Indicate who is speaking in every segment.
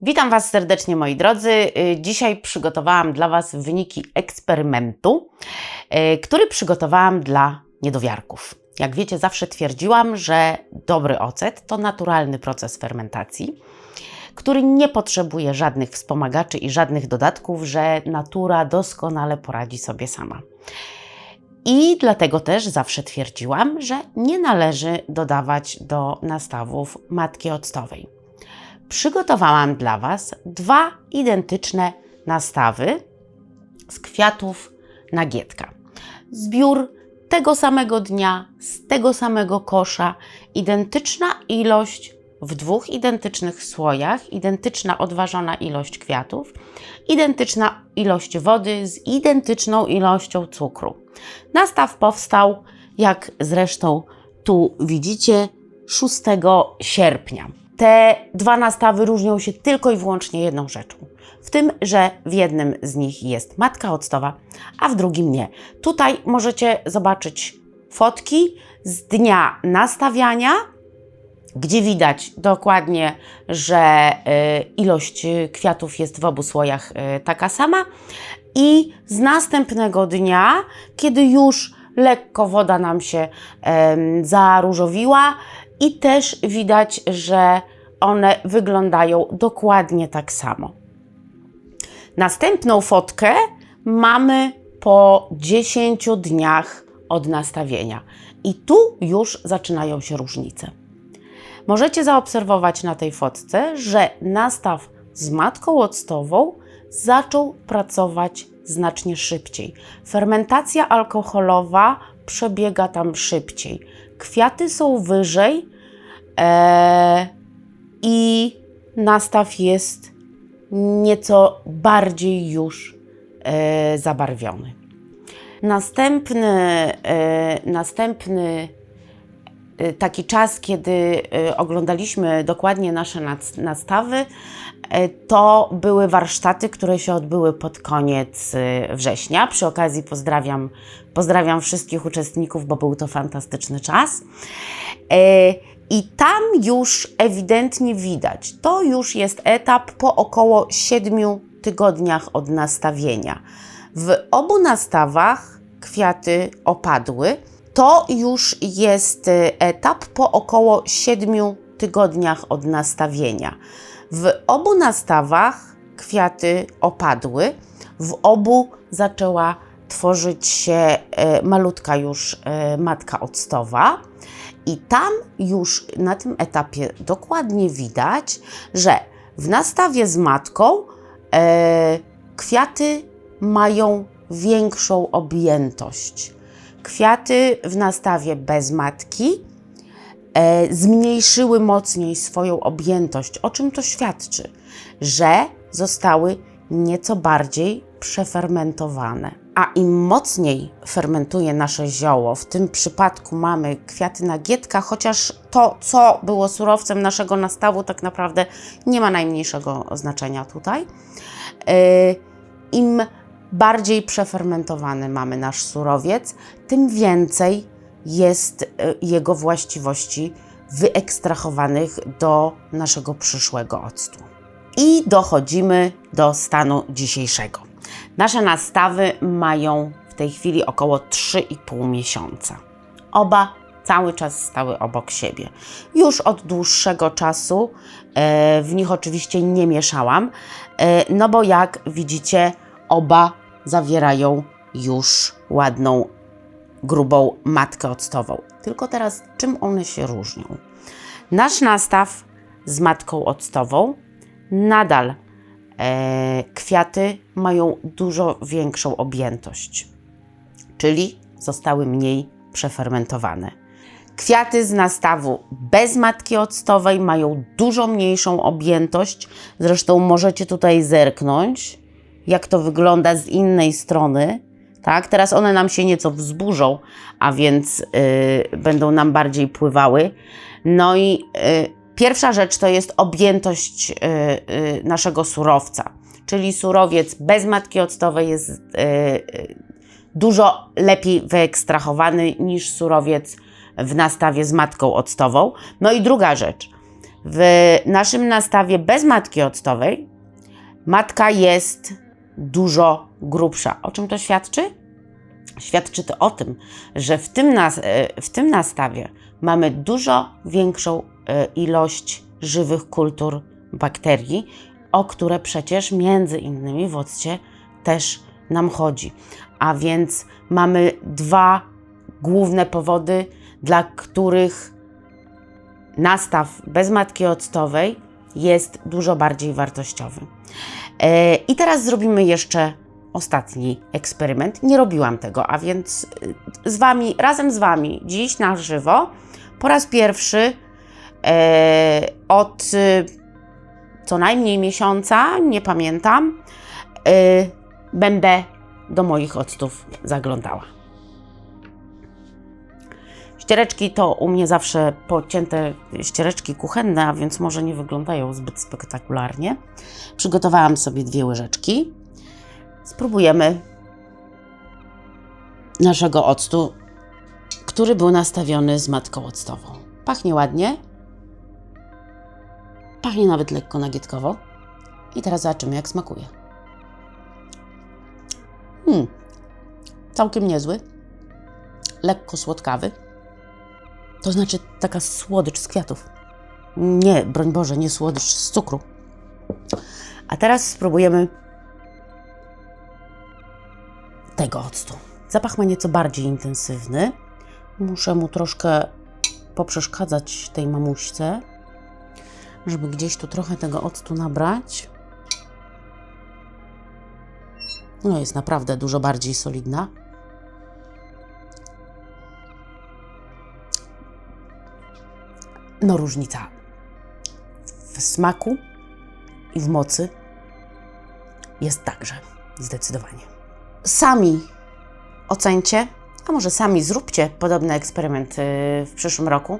Speaker 1: Witam Was serdecznie, moi drodzy. Y, Dzisiaj przygotowałam dla Was wyniki eksperymentu, y, który przygotowałam dla niedowiarków. Jak wiecie, zawsze twierdziłam, że dobry ocet to naturalny proces fermentacji, który nie potrzebuje żadnych wspomagaczy i żadnych dodatków, że natura doskonale poradzi sobie sama. I dlatego też zawsze twierdziłam, że nie należy dodawać do nastawów matki octowej przygotowałam dla Was dwa identyczne nastawy z kwiatów nagietka. Zbiór tego samego dnia, z tego samego kosza, identyczna ilość w dwóch identycznych słojach, identyczna odważona ilość kwiatów, identyczna ilość wody z identyczną ilością cukru. Nastaw powstał, jak zresztą tu widzicie, 6 sierpnia. Te dwa nastawy różnią się tylko i wyłącznie jedną rzeczą. W tym, że w jednym z nich jest matka octowa, a w drugim nie. Tutaj możecie zobaczyć fotki z dnia nastawiania, gdzie widać dokładnie, że y, ilość kwiatów jest w obu słojach y, taka sama, i z następnego dnia, kiedy już lekko woda nam się zaróżowiła i też widać, że one wyglądają dokładnie tak samo. Następną fotkę mamy po 10 dniach od nastawienia i tu już zaczynają się różnice. Możecie zaobserwować na tej fotce, że nastaw z matką octową zaczął pracować znacznie szybciej. Fermentacja alkoholowa przebiega tam szybciej. Kwiaty są wyżej e, i nastaw jest nieco bardziej już e, zabarwiony. Następny, e, następny e, taki czas, kiedy e, oglądaliśmy dokładnie nasze nas- nastawy, e, to były warsztaty, które się odbyły pod koniec września. Przy okazji pozdrawiam, pozdrawiam wszystkich uczestników, bo był to fantastyczny czas. I tam już ewidentnie widać, to już jest etap po około 7 tygodniach od nastawienia. W obu nastawach kwiaty opadły. To już jest e, etap po około 7 tygodniach od nastawienia. W obu nastawach kwiaty opadły, w obu zaczęła tworzyć się e, malutka już e, matka octowa. I tam już na tym etapie dokładnie widać, że w nastawie z matką e, kwiaty mają większą objętość. Kwiaty w nastawie bez matki e, zmniejszyły mocniej swoją objętość. O czym to świadczy? Że zostały nieco bardziej przefermentowane. A im mocniej fermentuje nasze zioło, w tym przypadku mamy kwiaty nagietka, chociaż to, co było surowcem naszego nastawu, tak naprawdę nie ma najmniejszego znaczenia tutaj. Yy, Im bardziej przefermentowany mamy nasz surowiec, tym więcej jest y, jego właściwości wyekstrahowanych do naszego przyszłego octu. I dochodzimy do stanu dzisiejszego. Nasze nastawy mają w tej chwili około 3,5 miesiąca. Oba cały czas stały obok siebie. Już od dłuższego czasu e, w nich oczywiście nie mieszałam, e, no bo jak widzicie, oba zawierają już ładną, grubą matkę octową. Tylko teraz, czym one się różnią? Nasz nastaw z matką octową nadal kwiaty mają dużo większą objętość, czyli zostały mniej przefermentowane. Kwiaty z nastawu bez matki octowej mają dużo mniejszą objętość. Zresztą możecie tutaj zerknąć, jak to wygląda z innej strony. Tak, teraz one nam się nieco wzburzą, a więc y, będą nam bardziej pływały. No i y, pierwsza rzecz to jest objętość y, y, naszego surowca, czyli surowiec bez matki octowej jest y, dużo lepiej wyekstrahowany niż surowiec w nastawie z matką octową. No i druga rzecz. W naszym nastawie bez matki octowej matka jest dużo grubsza. O czym to świadczy? Świadczy to o tym, że w tym, nas, w tym nastawie mamy dużo większą ilość żywych kultur bakterii, o które przecież między innymi w occie też nam chodzi. A więc mamy dwa główne powody, dla których nastaw bez matki octowej jest dużo bardziej wartościowy. E, I teraz zrobimy jeszcze ostatni eksperyment. Nie robiłam tego, a więc y, z Wami, razem z Wami, dziś na żywo, po raz pierwszy e, od y, co najmniej miesiąca, nie pamiętam, y, będę do moich octów zaglądała. Ściereczki to u mnie zawsze pocięte ściereczki kuchenne, a więc może nie wyglądają zbyt spektakularnie. Przygotowałam sobie dwie łyżeczki. Spróbujemy naszego octu, który był nastawiony z matką octową. Pachnie ładnie. Pachnie nawet lekko nagietkowo. I teraz zobaczymy, jak smakuje. Hmm, całkiem niezły. Lekko słodkawy. To znaczy taka słodycz z kwiatów. Nie, broń Boże, nie słodycz z cukru. A teraz spróbujemy tego octu. Zapach ma nieco bardziej intensywny. Muszę mu troszkę poprzeszkadzać tej mamuśce, żeby gdzieś tu trochę tego octu nabrać. No, jest naprawdę dużo bardziej solidna. No, różnica w smaku i w mocy jest także zdecydowanie. Sami ocencie, a może sami zróbcie podobny eksperyment y, w przyszłym roku,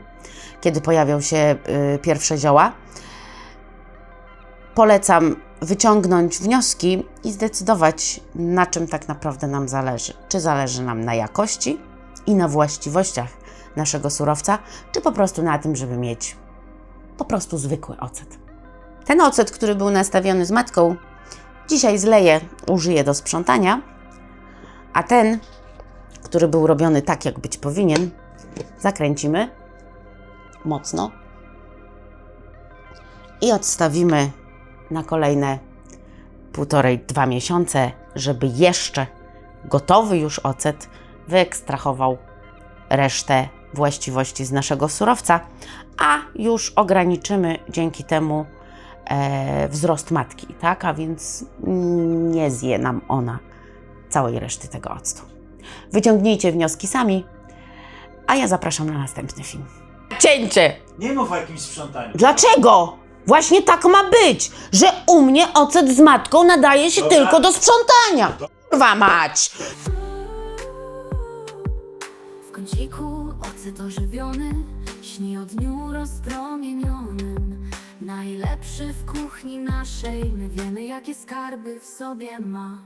Speaker 1: kiedy pojawią się y, pierwsze zioła. Polecam wyciągnąć wnioski i zdecydować, na czym tak naprawdę nam zależy. Czy zależy nam na jakości i na właściwościach naszego surowca, czy po prostu na tym, żeby mieć po prostu zwykły ocet. Ten ocet, który był nastawiony z matką, dzisiaj zleję, użyję do sprzątania, a ten, który był robiony tak, jak być powinien, zakręcimy mocno i odstawimy na kolejne półtorej, dwa miesiące, żeby jeszcze gotowy już ocet wyekstrahował resztę właściwości z naszego surowca, a już ograniczymy dzięki temu e, wzrost matki, tak? A więc nie zje nam ona całej reszty tego octu. Wyciągnijcie wnioski sami, a ja zapraszam na następny film. Cięcie!
Speaker 2: Nie mów o jakimś sprzątaniu.
Speaker 1: Dlaczego? Właśnie tak ma być, że u mnie ocet z matką nadaje się
Speaker 2: Dobra.
Speaker 1: tylko do sprzątania. Kurwa mać!
Speaker 3: W kąciku ocet ożywiony Śni o dniu rozpromienionym Najlepszy w kuchni naszej My wiemy jakie skarby w sobie ma